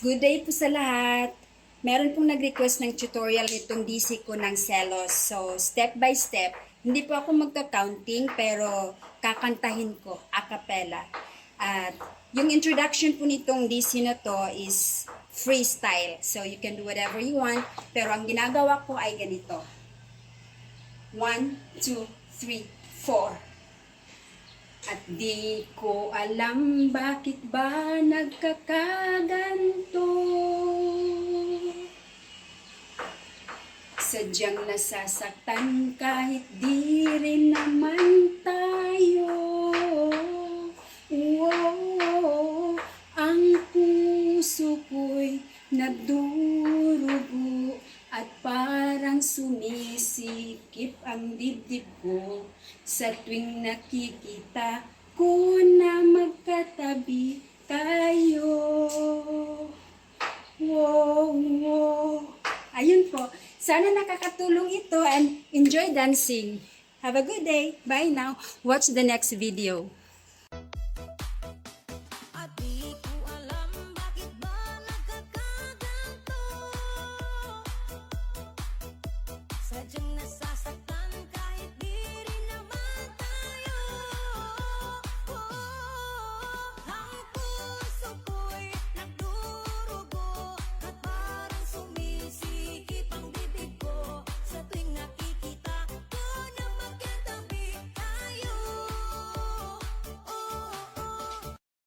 Good day po sa lahat. Meron pong nag-request ng tutorial nitong DC ko ng Celos. So, step by step, hindi po ako magka-counting pero kakantahin ko a cappella. At yung introduction po nitong DC na to is freestyle. So, you can do whatever you want. Pero ang ginagawa ko ay ganito. One, two, three, four. At di ko alam bakit ba nagkakaganto. Sadyang nasasaktan kahit di rin naman tayo. Wow, ang puso ko'y nagdurugo sumisikip ang dibdib ko sa tuwing nakikita ko na magkatabi tayo. Wow, wow. Ayun po. Sana nakakatulong ito and enjoy dancing. Have a good day. Bye now. Watch the next video. Nagkakaganto Sadyang nasa